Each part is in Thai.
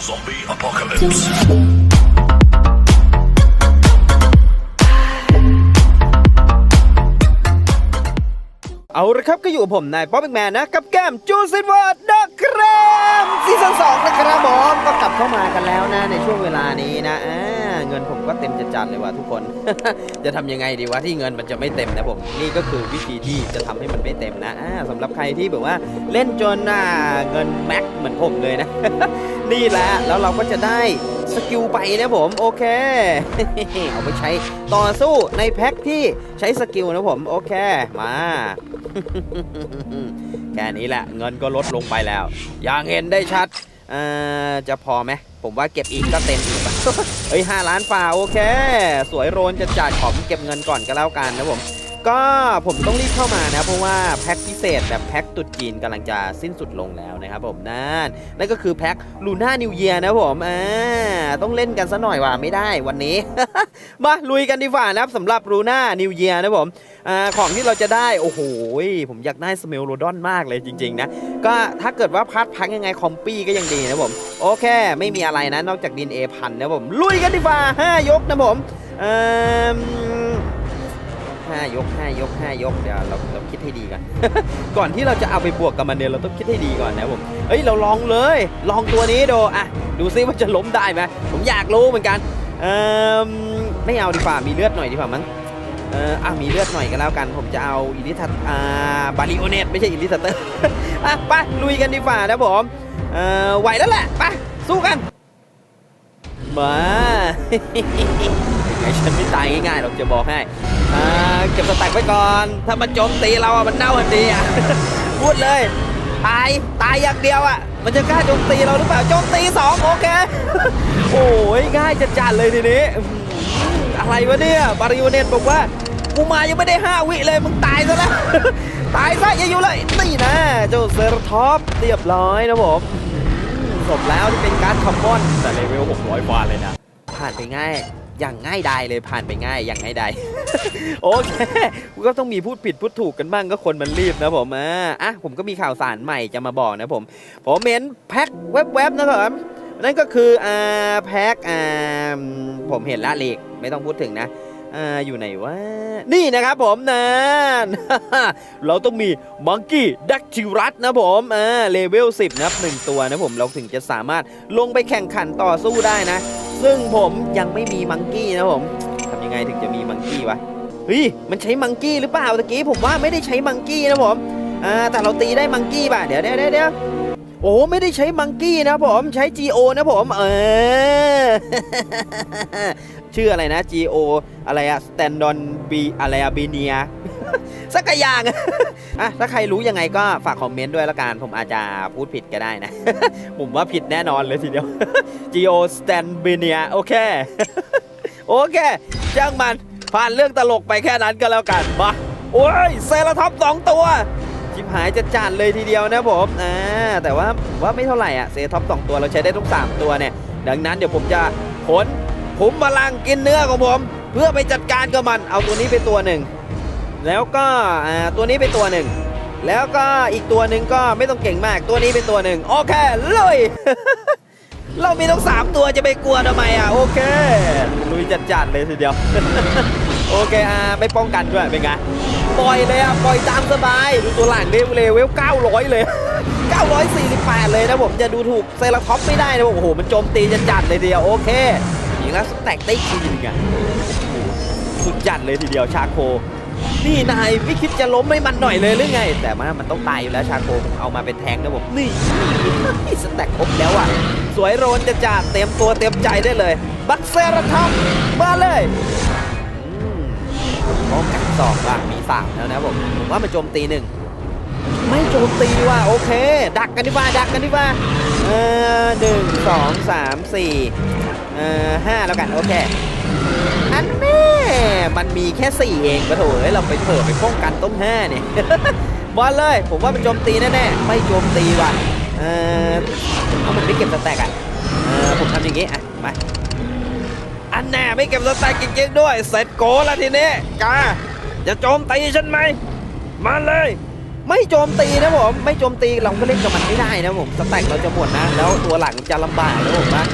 Zombie apocalypse. เอาละครับก็อยู่กับผมนายป๊อปแมนนะ กับแก้มจูซินวอร์ดดักแครมซีซั่นสองนะครับผมก็กลับเข้ามากันแล้วนะในช่วงเวลานี้นะ เงินผมก็เต็มจะจัดเลยว่ะทุกคน จะทำยังไงดีวะที่เงินมันจะไม่เต็มนะผมนี่ก็คือวิธีที่จะทำให้มันไม่เต็มนะอ่าสำหรับใครที่แบบว่าเล่นจนเงินแม็กเหมือนผมเลยนะ นี่แหละแล้วเราก็จะได้สกิลไปนะผมโอเค เอาไปใช้ต่อสู้ในแพ็คที่ใช้สกิลนะผมโอเคมาแค่นี้แหละเงินก็ลดลงไปแล้ว อย่างเห็นได้ชัดจะพอไหมผมว่าเก็บอีกก็เต็มอีก เฮ้ยห้าล้านฝ่าโอเค สวยโรนจะจ่ายขอเก็บเงินก่อนก็แล้วกันนะผม ก็ผมต้องรีบเข้ามานะเพราะว่าแพ็คพิเศษแบบแพ็คตุดจีนกำลังจะสิ้นสุดลงแล้วนะครับผมนั่นนั่นก็คือแพ็คลูน่านิวเยียนะผมอ่าต้องเล่นกันซะหน่อยว่าไม่ได้วันนี้ มาลุยกันดีกว่านะครับสำหรับลูน่านิวเยียนะผมอ่าของที่เราจะได้ โอ้โหผมอยากได้สเมลโรดอนมากเลยจริง ๆ นะ ก็ถ้าเกิดว่าพัดพังยังไงคอมปี้ก็ยังดีนะผมโอเค ไม่มีอะไรนะนอกจากดินเอพันนะผมลุยกันดีกว่าห้ายกนะผมอ่า 5 ยก 5 ยก 5 ยก เดี๋ยวเราเราคิดให้ดีก่อน ก่อนที่เราจะเอาไปบวกกับมันเนี่ยเราต้องคิดให้ดีก่อนนะผม เฮ้ย เราลองเลย ลองตัวนี้ดูอะ ดูซิว่าจะล้มได้ไหมผมอยากรู้เหมือนกัน เออไม่เอาดีกว่า มีเลือดหน่อยดีกว่ามั้งเอออะมีเลือดหน่อยก็แล้วกัน ผมจะเอาอิลิทัตอ่าบาริโอเนตไม่ใช่อิลิทัตเตอร์อะไปลุยกันดีกว่านะผมเออไหวแล้วแหละไปสู้กันมา ไอฉันไม่ตายง่ายๆหรอกจะบอกให้ อ่าเก็บสแต็กไว้ก่อน ถ้ามันโจมตีเราอะมันเน่าทันทีอะ พูดเลย ตาย ตายอย่างเดียวอะ มันจะกล้าโจมตีเราหรือเปล่า โจมตีสองโอเค โอ้ยง่ายจะจัดเลยทีนี้อื้อหืออะไรวะเนี่ยบาริโอเนตบอกว่ากูมายังไม่ได้5วิเลย มึงตายซะแล้วตายซะอย่าอยู่เลยนี่นะเจ้าเซอร์ท็อปเรียบร้อยนะผมอื้อหือสมแล้วที่เป็นการ์ดคอมมอนแต่เลเวล600กว่าเลยนะ ผ่านไปง่าย อย่างง่ายดายเลยผ่านไปง่ายอย่างง่ายดายโอเคก็ต้องมีพูดผิดพูดถูกกันบ้างก็คนมันรีบนะผมอ่าอะผมก็มีข่าวสารใหม่จะมาบอกนะผมผมเห็นแพ็คแวบๆนะครับนั่นก็คืออ่าแพ็คอ่าผมเห็นละเลขไม่ต้องพูดถึงนะอ่าอยู่ไหนวะนี่นะครับผมนั่นเราต้องมีมังกี้ดักจิรัสนะผมอ่าเลเวล10นะหนึ่งตัวนะผมเราถึงจะสามารถลงไปแข่งขันต่อสู้ได้นะ ซึ่งผมยังไม่มีมังกี้นะผมทำยังไงถึงจะมีมังกี้วะเฮ้ยมันใช้มังกี้หรือเปล่าตะกี้ผมว่าไม่ได้ใช้มังกี้นะผมอ่าแต่เราตีได้มังกี้ป่ะเดี๋ยวเดี๋ยวเดี๋ยวเดี๋ยวโอ้ไม่ได้ใช้มังกี้นะผมใช้ GO นะผม เออ ชื่ออะไรนะ GO อะไรอะ Standon B อะไรอะ b e n i a สักอย่างอะถ้าใครรู้ยังไงก็ฝากคอมเมนต์ด้วยละกันผมอาจจะพูดผิดก็ได้นะ ผมว่าผิดแน่นอนเลยทีเดียว Geo Stan b e n i a โอเค โอเคจ้างมันผ่านเรื่องตลกไปแค่นั้นก็แล้วกันมาโอ้ยเซราท็อปสองตัวชิบหายจะจานเลยทีเดียวนะผมอ่าแต่ว่าผมว่าไม่เท่าไหร่อะเซท็อปสองตัวเราใช้ได้ทุก 3 ตัวเนี่ย ดังนั้นเดี๋ยวผมจะขนผมพลังกินเนื้อของผม เพื่อไปจัดการกับมัน เอาตัวนี้ไปตัวหนึ่ง แล้วก็ตัวนี้ไปตัวหนึ่ง แล้วก็อีกตัวหนึ่งก็ไม่ต้องเก่งมาก ตัวนี้เป็นตัวหนึ่งโอเคเลยเรามีต้องสามตัวจะไปกลัวทำไมอะโอเคลุยจัดๆเลยทีเดียว โอเคอ่าไม่ป้องกันด้วยเป็นไงปล่อยเลยอะปล่อยตามสบาย ดูตัวหลังเร็วเร็ว900 เลย 948 เลยนะผมจะดูถูกเซราท็อปไม่ได้นะผมโอ้โหมันโจมตีจัดๆเลยทีเดียวโอเคอย่างนี้แล้วสแต็กได้คืนไงสุดจัดเลยทีเดียวชาโค นี่นายไม่คิดจะล้มให้มันหน่อยเลยหรือไง แต่ว่ามันต้องตายอยู่แล้วชาโคผมเอามาเป็นแทงนะผมนี่สแต็กครบแล้วอะ สวยโรนจะจัดเต็มตัวเต็มใจได้เลย บักเซราทอมมาเลยอืมป้องกันสองว่ะมีสามแล้วนะผมผมว่ามันโจมตีหนึ่งไม่โจมตีว่ะโอเค ดักกันดีกว่าดักกันดีกว่าเออหนึ่งสองสามสี่เออห้าแล้วกันโอเค อันแน่มันมีแค่สี่เองปะโถเอ้ยเราไปเผลอไปป้องกันต้นห้าเนี่ยบอลเลย ผมว่ามันโจมตีแน่ๆไม่โจมตีว่ะเออเอามันไม่เก็บสแต็กอะเออผมทำอย่างงี้อะไปอันแน่ไม่เก็บสแต็กจริงๆด้วยเสร็จโกแล้วทีนี้กาจะโจมตีฉันไหมมาเลย ไม่โจมตีนะผมไม่โจมตีเราก็เล่นกับมันไม่ได้นะผมสแต็กเราจะหมดนะ แล้วตัวหลังจะลำบากนะผมนะ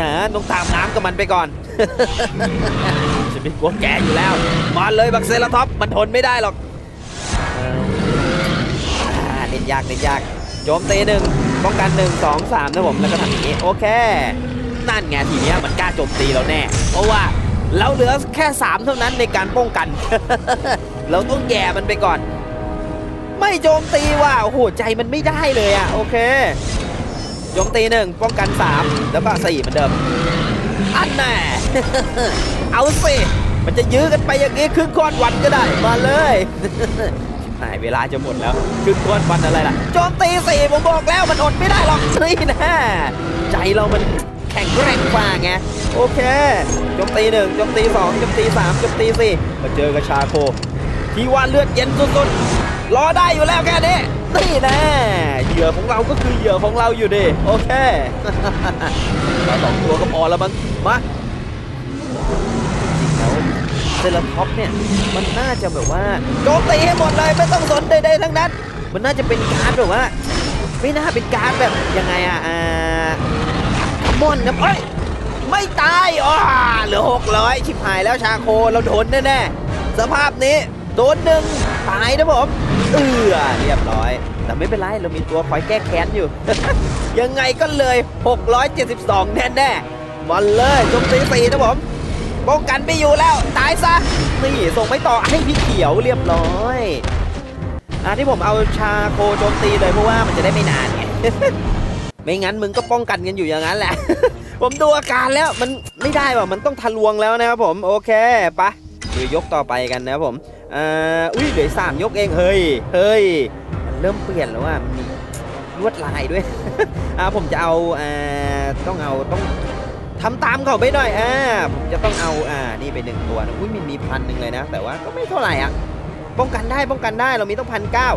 นะต้องตามน้ำกับมันไปก่อน ฉันไม่กลัวแกอยู่แล้ว มาเลยบักเซราท็อปมันทนไม่ได้หรอกเล่นยากเล่นยาก โจมตีหนึ่งป้องกันหนึ่งสองสามนะผมแล้วก็ทำอย่างนี้โอเค นั่นไงทีนี้มันกล้าโจมตีเราแน่ เพราะว่าเราเหลือแค่ 3 เท่านั้นในการป้องกัน เราต้องแย่มันไปก่อน ไม่โจมตีว่ะโอ้โหใจมันไม่ได้เลยอะโอเคโจมตีหนึ่งป้องกัน 3 แล้วก็4เหมือนเดิม อันแน่ เอาสิมันจะยื้อกันไปอย่างนี้ครึ่งค่อนวันก็ได้ มาเลยหายเวลาจะหมดแล้วครึ่งค่อนวันอะไรล่ะ โจมตีสี่ผมบอกแล้วมันอดไม่ได้หรอกนี่นะ ใจเรามันแข็งแกร่งกว่าไง โอเคโจมตีหนึ่งโจมตีสองโจมตีสามโจมตีสี่มาเจอกับชาโค ที่ว่าเลือดเย็นสุดๆ รอได้อยู่แล้วแค่นี้ นี่แนะเหยื่อของเราก็คือเหยื่อของเราอยู่ดิโอเคเราสองตัวก็พอแล้วมั้งมาจริงๆแล้วเซราท็อปเนี่ยมันน่าจะแบบว่าโจมตีให้หมดเลยไม่ต้องสนใดๆทั้งนั้น มันน่าจะเป็นการดแบบว่า ไม่น่าเป็นการดแบบยังไงอะอ่ามอนครับเอ้ยไม่ตายอ๋อเหลือ600ชิบหายแล้วชาโคเราโดนแน่ๆสภาพนี้โดนหนึ่งตายนะผม เออเรียบร้อย แต่ไม่เป็นไรเรามีตัวคอยแก้แค้นอยู่ ยังไงก็เลย 672 แน่แน่ๆมาเลยโจมตีสีนะผมป้องกันไม่อยู่แล้ว ตายซะ นี่ส่งไม่ต่อให้พี่เขียวเรียบร้อยอะที่ผมเอาชาโคโจมตีเลยเพราะว่ามันจะได้ไม่นานไงไม่งั้นมึงก็ป้องกันกันอยู่อย่างนั้นแหละ ผมดูอาการแล้วมันไม่ได้ว่ะมันต้องทะลวงแล้วนะครับผม โอเคปะดูยกต่อไปกันนะครับผม อ่าอุ้ยเหลือสามยกเองเฮ้ยเฮ้ยมันเริ่มเปลี่ยนแล้วว่ามีลวดลายด้วยอ่าผมจะเอาอ่าต้องเอาต้องทำตามเขาไปหน่อยอ่าผมจะต้องเอาอ่านี่ไปหนึ่งตัวนะอุ้ยมีมีพันหนึ่งเลยนะ แต่ว่าก็ไม่เท่าไหร่อะป้องกันได้ป้องกันได้เรามีต้องพันเก้า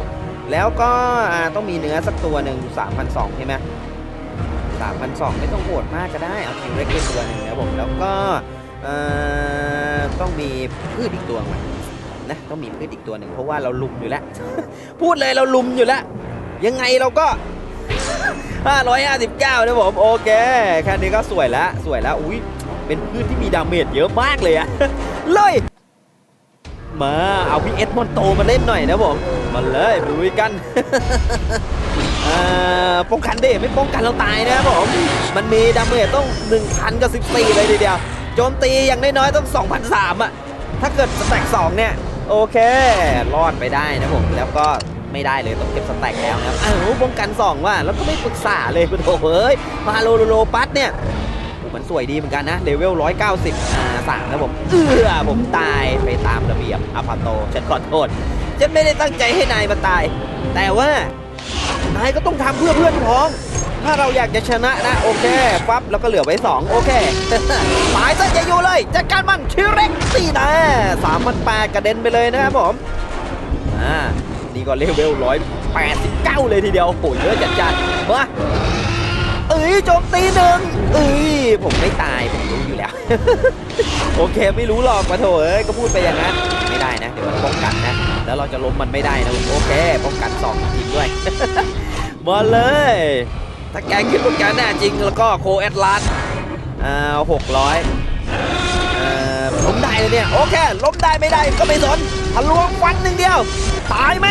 แล้วก็อ่าต้องมีเนื้อสักตัวหนึ่งสามพันสองใช่ไหมสามพันสองไม่ต้องโหดมากก็ได้เอาคิวเล็กไปตัวหนึ่งนะผมแล้วก็อ่อต้องมีพืชอีกตัวมา นะต้องมีพืชอีกตัวหนึ่งเพราะว่าเราลุมอยู่แล้ว พูดเลยเราลุมอยู่แล้ว ยังไงเราก็ 559นะผมโอเคแค่นี้ก็สวยแล้วสวยแล้วอุ้ยเป็นพืชที่มีดาเมจเยอะมากเลยอะเลยมาเอาพี่เอสมอนโตมาเล่นหน่อยนะผมมาเลยไปลุยกันอ่อป้องกันดิไม่ป้องกันเราตายนะครับผมมันมีดาเมจต้อง 1,000กับ14เลยทีเดียวโจมตีอย่างน้อยๆต้อง 2,003อะถ้าเกิดสแต็ก2เนี่ย โอเค รอดไปได้นะผม แล้วก็ไม่ได้เลยต้องเก็บสแต็กแล้วนะครับอ้าวป้องกัน2ว่ะแล้วก็ไม่ปรึกษาเลยคุณโถเอ้ยมาโลโลโลปัสเนี่ยมันสวยดีเหมือนกันนะเลเวล 190อ่าสามนะผม เอือผมตายไปตามระเบียบอาพาโตฉันขอโทษฉันไม่ได้ตั้งใจให้นายมาตาย แต่ว่า นายก็ต้องทำเพื่อเพื่อนพ้อง ถ้าเราอยากจะชนะนะโอเคปั๊บแล้วก็เหลือไว้ 2 โอเคตายซะอย่าอยู่เลยจัดการมันชิเร็กสี่นะสามพันแปดกระเด็นไปเลยนะครับผมอ่านี่ก็เลเวลร้อยแปดสิบเก้าเลยทีเดียวโอ้โหเยอะจัดจัดมา อ้ยโจมตีหนึ่งเอ้ยผมไม่ตายผมรู้อยู่แล้ว โอเคไม่รู้หรอกมาโถเอ้ยก็พูดไปอย่างนั้นไม่ได้นะเดี๋ยวมันป้องกันนะ แล้วเราจะล้มมันไม่ได้นะโอเคป้องกันสองจริงด้วยมาเลย ถ้าแกคิดว่าแกแน่จริงแล้วก็โคแอดลาสอ่าหกร้อยอ่าล้มได้เลยเนี่ยโอเคล้มได้ไม่ได้ก็ไม่สนทะลวงฟันหนึ่งเดียว ตายไหม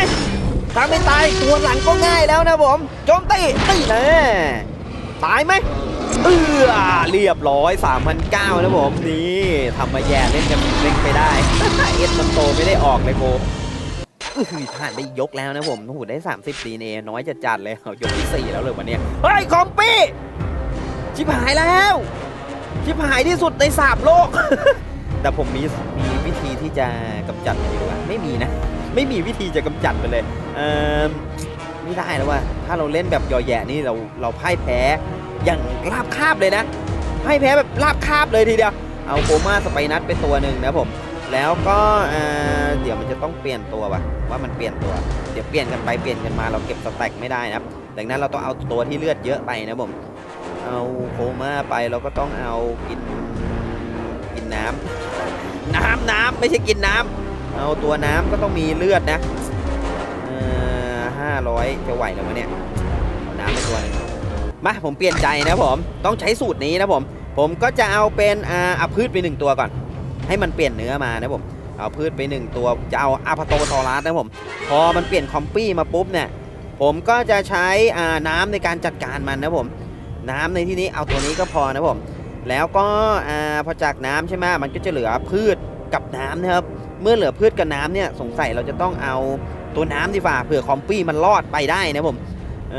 ถ้าไม่ตายตัวหลังก็ง่ายแล้วนะผมโจมตีตีแน่ ตายไหมเออเรียบร้อย3,009นะผมนี่ทำมาแย่เล่นกันเล่นไปได้ เอ็ดมันโตไม่ได้ออกเลยโคผ่านไปยกแล้วนะผมโอ้โหได้ 30ดีเนน้อยจะจัดเลยยกที่4แล้วเลยวันนี้เฮ้ยคอมปี้ชิบหายแล้ว ชิบหายที่สุดในสามโลก แต่ผมมีมีวิธีที่จะกำจัดมันอยู่อะไม่มีนะ ไม่มีวิธีจะกำจัดมันเลยเออ ไม่ได้แล้วว่ะถ้าเราเล่นแบบยอแยะนี่เราเราพ่ายแพ้อย่างราบคาบเลยนะพ่ายแพ้แบบราบคาบเลยทีเดียวเอาโคม่าสไปนัทไปตัวหนึ่งนะผมแล้วก็เออเดี๋ยวมันจะต้องเปลี่ยนตัวว่ะว่ามันเปลี่ยนตัว เดี๋ยวเปลี่ยนกันไปเปลี่ยนกันมาเราเก็บสแต็กไม่ได้นะครับดังนั้นเราต้องเอาตัวที่เลือดเยอะไปนะผมเอาโคม่าไปเราก็ต้องเอากินกินน้ำน้ำน้ำไม่ใช่กินน้ำเอาตัวน้ำก็ต้องมีเลือดนะ 500 จะไหวแล้ววะเนี่ยน้ำไปตัวนึงมาผมเปลี่ยนใจนะผม ต้องใช้สูตรนี้นะผม ผมก็จะเอาเป็นอ่าอาพืชไปหนึ่งตัวก่อน ให้มันเปลี่ยนเนื้อมานะผม เอาพืชไปหนึ่งตัว จะเอาอาพาโตซอรัสนะผม พอมันเปลี่ยนคอมปี้มาปุ๊บเนี่ย ผมก็จะใช้อ่าน้ำในการจัดการมันนะผม น้ำในที่นี้เอาตัวนี้ก็พอนะผม แล้วก็อ่าพอจากน้ำใช่ไหมมันก็จะเหลือพืชกับน้ำนะครับ เมื่อเหลือพืชกับน้ำเนี่ยสงสัยเราจะต้องเอา ตัวน้ำดีกว่าเผื่อคอมปี้มันรอดไปได้นะผมเอ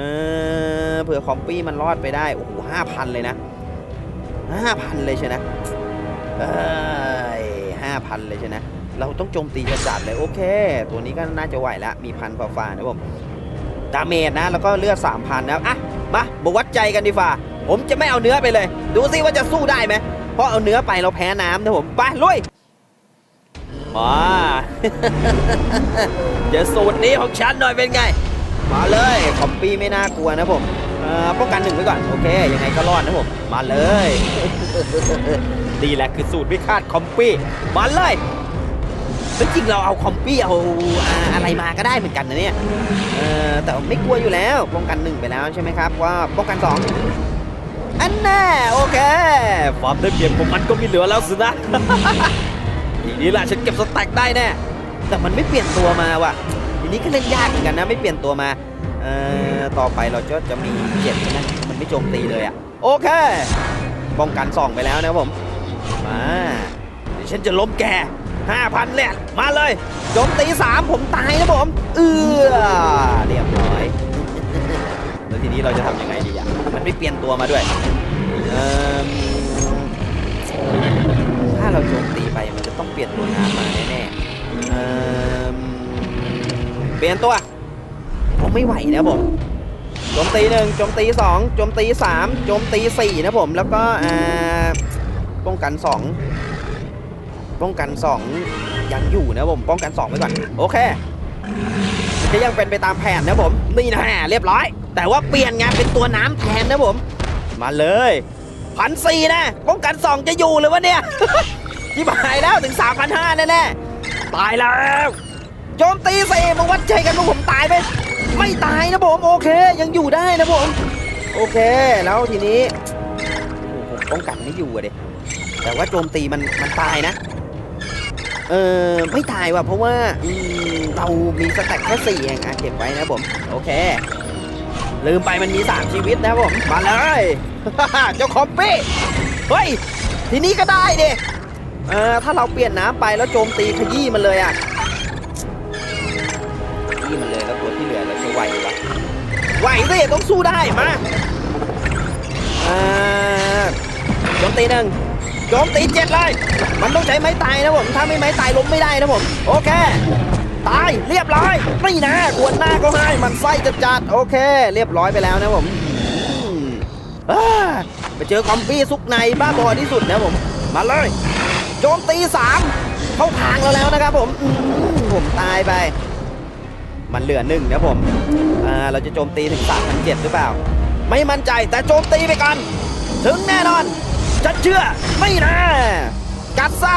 อเผื่อคอมปี้มันรอดไปได้โอ้โหห้าพันเลยนะห้าพันเลยใช่นะเอ้ยห้าพันเลยใช่นะเราต้องโจมตีจัดๆเลยโอเค ตัวนี้ก็น่าจะไหวแล้วมีพันฝ่าๆนะผมดาเมจนะแล้วก็เลือด3,000นะอะมามาวัดใจกันดีฝ่าผมจะไม่เอาเนื้อไปเลย ดูซิว่าจะสู้ได้ไหมเพราะเอาเนื้อไปเราแพ้น้ำนะผมไปลุย มาเดี๋ยวสูตรนี้ของฉันหน่อยเป็นไง มาเลยคอมปี้ไม่น่ากลัวนะผมป้องกันหนึ่งไว้ก่อน โอเค ยังไงก็รอดนะผม มาเลยดีแหละคือสูตรพิฆาตคอมปี้ มาเลยจริงๆเราเอาคอมปี้เอาอะไรมาก็ได้เหมือนกันนะเนี่ยแต่ไม่กลัวอยู่แล้ว ป้องกันหนึ่งไปแล้วใช่ไหมครับ ว่าป้องกันสองอันแน่โอเคความได้เปรียบของมันก็มีเหลือแล้วสินะ ทีนี้ล่ะฉันเก็บสแต็กได้แน่แต่มันไม่เปลี่ยนตัวมาว่ะทีนี้ก็เล่นยากเหมือนกันนะ ไม่เปลี่ยนตัวมาเอ่อต่อไปเราจะจะมีเจ็บใช่ไหมมันไม่โจมตีเลยอะโอเคป้องกันสองไปแล้วนะผมมาเดี๋ยวฉันจะล้มแกห้าพันเลยมาเลยโจมตีสามผมตายนะผมเอือเรียบร้อยแล้วทีนี้เราจะทำยังไงดีอะมันไม่เปลี่ยนตัวมาด้วยเอ่มถ้าเราโจมตีไปมัน เปลี่ยนตัวน้ำมาแน่ๆเอ่มเปลี่ยนตัว ผมไม่ไหวนะผมโจมตีหนึ่งโจมตีสองโจมตีสามโจมตีสี่นะผม แล้วก็อ่าป้องกันสองป้องกันสองยังอยู่นะผม ป้องกันสองไว้ก่อน โอเคมันจะยังเป็นไปตามแผนนะผมนี่นะเรียบร้อย แต่ว่าเปลี่ยนไงานเป็นตัวน้ำแทนนะผม มาเลยพันสี่นะ ป้องกันสองจะอยู่เลยวะเนี่ย ที่หายแล้วถึง 3,500 แน่ๆ ตายแล้วโจมตีสี่มาวัดใจกันว่าผมตายไหมไม่ตายนะผมโอเค ยังอยู่ได้นะผม โอเคแล้วทีนี้ผมป้องกันไม่อยู่อะเด็แต่ว่าโจมตีมันมันตายนะ เออไม่ตายว่ะเพราะว่าอืเรามีสแต็กแค่สี่เองอะเก็บไว้นะผม โอเค ลืมไปมันมี3ชีวิตนะผม มาเลย เจ้าคอมปี้เฮ้ย ทีนี้ก็ได้ดิ เออถ้าเราเปลี่ยนน้ำไปแล้วโจมตีขยี้มันเลยอะขยี้มันเลยแล้วตัวที่เหลือเราจะไหววะไหวสิต้องสู้ได้มาอ่าโจมตีหนึ่งโจมตีเจ็ดเลย มันต้องใช้ไม้ตายนะผม ถ้าไม่ไม้ตายล้มไม่ได้นะผม โอเค ตายเรียบร้อย ไม่นะกวนหน้าก็ให้มันไส้จัดจัดๆโอเค เรียบร้อยไปแล้วนะผมอืมอ่าไปเจอคอมปี้ซุกในบ้าบอที่สุดนะผม มาเลย โจมตีสามเข้าทางเราแล้วนะครับผมผมตายไป มันเหลือหนึ่งนะผมอ่าเราจะโจมตีถึงสามพันเจ็ดหรือเปล่า ไม่มั่นใจแต่โจมตีไปก่อนถึงแน่นอนฉันเชื่อไม่นะกัดซะ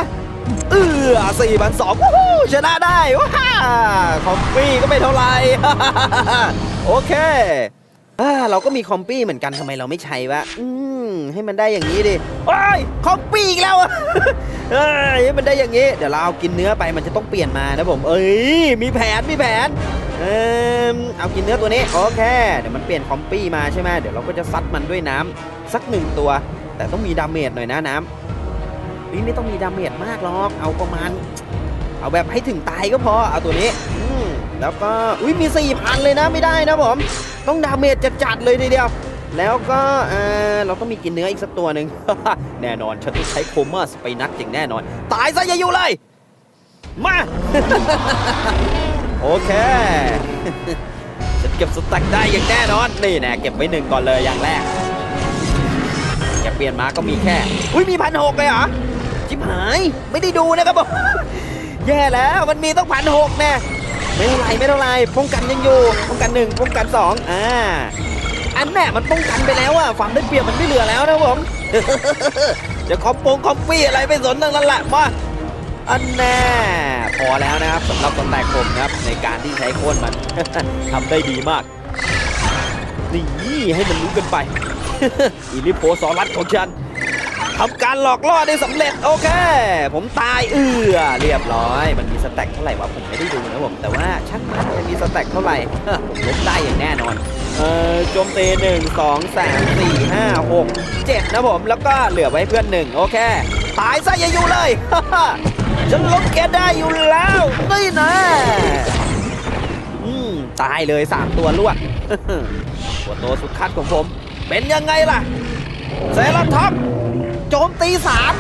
เออสี่พันสองชนะได้ว้าคอมปี้ก็ไม่เท่าไหร่โอเคเราก็มีคอมปี้เหมือนกันทำไมเราไม่ใช้วะอืม ให้มันได้อย่างนี้ดิโอ้ยคอมปี้อีกแล้วอะเอ้ยให้มันได้อย่างนี้ เดี๋ยวเราเอากินเนื้อไปมันจะต้องเปลี่ยนมานะผม เอ้ยมีแผนมีแผน เออเอากินเนื้อตัวนี้โอเค เดี๋ยวมันเปลี่ยนคอมปี้มาใช่ไหมเดี๋ยวเราก็จะซัดมันด้วยน้ำสักหนึ่งตัว แต่ต้องมีดาเมจหน่อยนะน้ำนี่ไม่ต้องมีดาเมจมากหรอกเอาประมาณ เอาแบบให้ถึงตายก็พอเอาตัวนี้อืแล้วก็อุ้ยมี4,000เลยนะไม่ได้นะผม ต้องดาเมจจัดๆเลยทีเดียว แล้วก็เออเราต้องมีกินเนื้ออีกสักตัวหนึ่ง แน่นอนฉันต้องใช้โคเมอร์สไปนักอย่างแน่นอน ตายซะอย่าอยู่เลย มา โอเคฉันเก็บสต็กได้อย่างแน่นอน นี่แน่เก็บไว้หนึ่งก่อนเลยอย่างแรกจะเปลี่ยนมาก็มีแค่ อุ้ยมีพันหกเลยเหรอ ชิบหาย ไม่ได้ดูนะครับผมแย่แล้วมันมีต้องพันหกแน่ไม่เท่าไรไม่เท่าไรป้องกันยังอยู่ป้องกันหนึ่งป้องกันสองอ่า อันแน่มันป้องกันไปแล้วอะฝั่งได้เปรียบมันไม่เหลือแล้วนะผมจะคอมโปงคอมปี้อะไรไม่สนทั้งนั้นแหละมาอันแน่พอแล้วนะครับสำหรับสแตกผมนะครับในการที่ใช้โค่นมันทำได้ดีมากนี่ให้มันรู้กันไปอีลิโพสอรัสของฉันทำการหลอกล่อได้สำเร็จโอเค ผมตายเอือเรียบร้อย มันมีสแต็กเท่าไหร่วะผมไม่ได้ดูนะผมแต่ว่าช่างมันจะมีสแต็กเท่าไหร่ผมลบได้อย่างแน่นอน เอ่อโจมตีหนึ่งสองสามสี่ห้าหกเจ็ดนะผมแล้วก็เหลือไว้เพื่อนหนึ่งโอเค ตายซะอย่าอยู่เลย ฉันลบแกได้อยู่แล้วนี่นะอืมตายเลย3ตัวรวดตัวโตสุดคัดของผม เป็นยังไงล่ะเซราท็อปโจมตี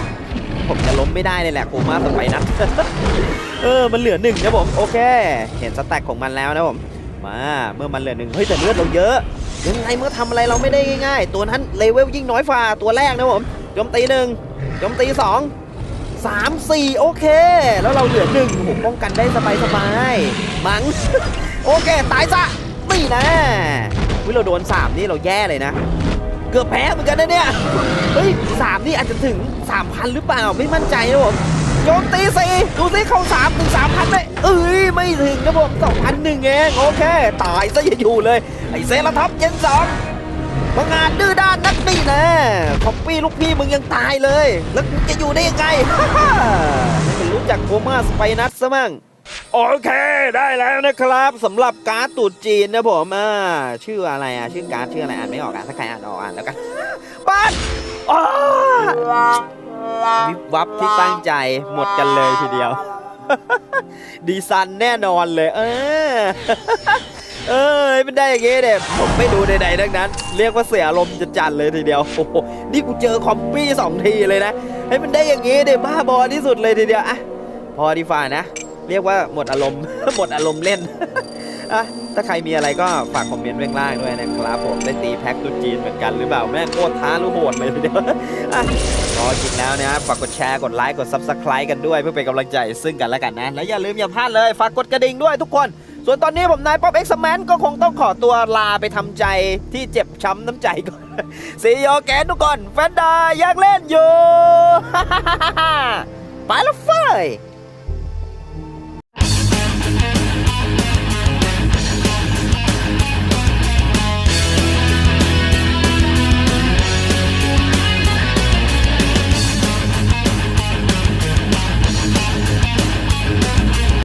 3ผมจะล้มไม่ได้เลยแหละโคม่าสไปนะเออ มันเหลือหนึ่งนะผม โอเค เห็นสแต็กของมันแล้วนะผม มาเมื่อมันเหลือหนึ่งเฮ้ยแต่เลือดเราเยอะ ยังไงเมื่อทำอะไรเราไม่ได้ง่ายๆ ตัวนั้นเลเวลยิ่งน้อยฝ่าตัวแรกนะผมโจมตีหนึ่งโจมตีสองสามสี่โอเค แล้วเราเหลือหนึ่งผมป้องกันได้สบายๆมัง้งโอเค ตายซะนี่นะวิเราโดน3นี่เราแย่เลยนะเกือบแพ้เหมือนกันนะเนี่ย เฮ้ยสามนี่อาจจะถึง3,000หรือเปล่า ไม่มั่นใจนะผม โจมตีสี่ดูสิเข้า3ถึง3,000เลยเอ้ยไม่ถึงนะผม2,001เองโอเค ตายซะอย่าอยู่เลย ไอเซราท็อปเย็นสองมังอาจดื้อด้านนักนี่นะคอปปี้ลูกพี่มึงยังตายเลย แล้วจะอยู่ได้ยังไงให้มันรู้จักโคม่าสไปนัสซะมั่งโอเคได้แล้วนะครับสำหรับการ์ดตรุดจีนนะผมอ่าชื่ออะไรอะชื่อการ์ดชื่ออะไรอ่านไม่ออกอะถ้าใครอ่านออกอ่านแล้วกันปัดอ้า วิบวับที่ตั้งใจหมดกันเลยทีเดียว ดีซันแน่นอนเลย เออ เออเป็นได้อย่างงี้เนี่ยผมไม่ดูใดๆทั้งนั้น เรียกว่าเสียอารมณ์จัดๆเลยทีเดียวโอ้โหนี่กูเจอคอมปี้สองทีเลยนะให้มันได้อย่างงี้เดี๋ยบ้าบอที่สุดเลยทีเดียวอะพอดีฝ่านะ เรียกว่าหมดอารมณ์หมดอารมณ์เล่น อะถ้าใครมีอะไรก็ฝากคอมเมนต์ไว้ข้างล่างด้วยนะครับผมได้ตีแพ็กตุจีนเหมือนกันหรือเปล่าแม่งโคตรท้าหรือโหดเลยเดียวอะรอจริงแล้วนะครับฝากกดแชร์กดไลค์กด Subscribe กันด้วยเพื่อเป็นกำลังใจซึ่งกันและกันนะ และอย่าลืมอย่าพลาดเลยฝากกดกระดิ่งด้วยทุกคน ส่วนตอนนี้ผมนายป๊อปเอ็กซ์แมนก็คงต้องขอตัวลาไปทำใจที่เจ็บช้ำน้ำใจก่อนสีโยแกนทุกคนแฟนดาอยากเล่นอยู่ ไปแล้วเฟ้ย